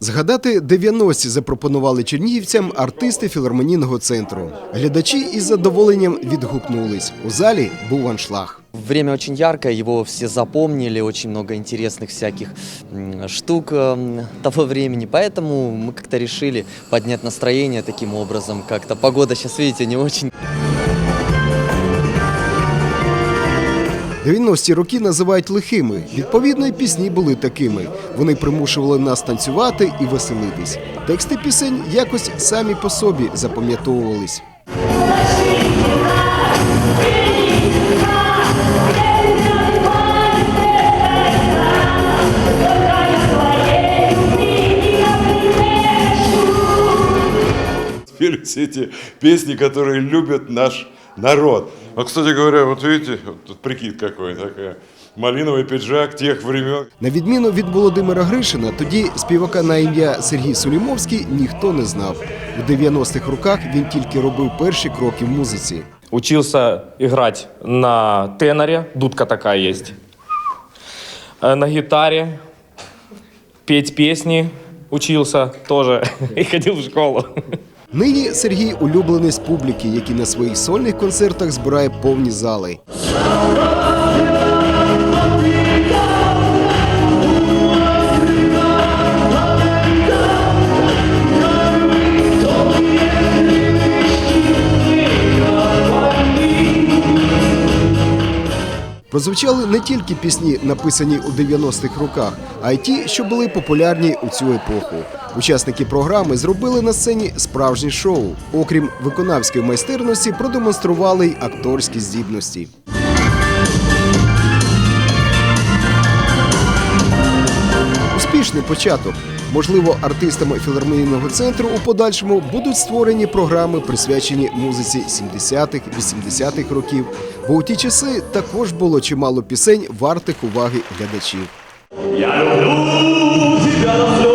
Згадати 90-ті запропонували чернігівцям артисти філармонійного центру. Глядачі із задоволенням відгукнулись. У залі був аншлаг. Время очень яркое, его все запомнили, очень много интересных всяких м, штук эм, того времени, поэтому мы как-то решили поднять настроение таким образом как-то. Погода сейчас, видите, не очень 90-ті роки називають лихими. Відповідно, і пісні були такими. Вони примушували нас танцювати і веселитись. Тексти пісень якось самі по собі запам'ятовувались. все эти песни, которые любят наш народ. А, кстати говоря, вот видите, вот тут прикид какой такая. Малиновый пиджак тех времен. На відміну від Володимира Гришина, тоді співака на ім'я Сергій Сулімовський ніхто не знав. У 90-х роках він тільки робив перші кроки в музиці. Учился играть на теноре, дудка такая есть, Э, на гитаре, петь песни учился тоже и ходил в школу. Нині Сергій улюблений з публіки, який на своїх сольних концертах збирає повні зали. Прозвучали не тільки пісні, написані у 90-х роках, а й ті, що були популярні у цю епоху. Учасники програми зробили на сцені справжнє шоу. Окрім виконавської майстерності, продемонстрували й акторські здібності. Успішний початок. Можливо, артистами філармонійного центру у подальшому будуть створені програми, присвячені музиці 70-х, 80-х років. Бо у ті часи також було чимало пісень, вартих уваги глядачів. Я люблю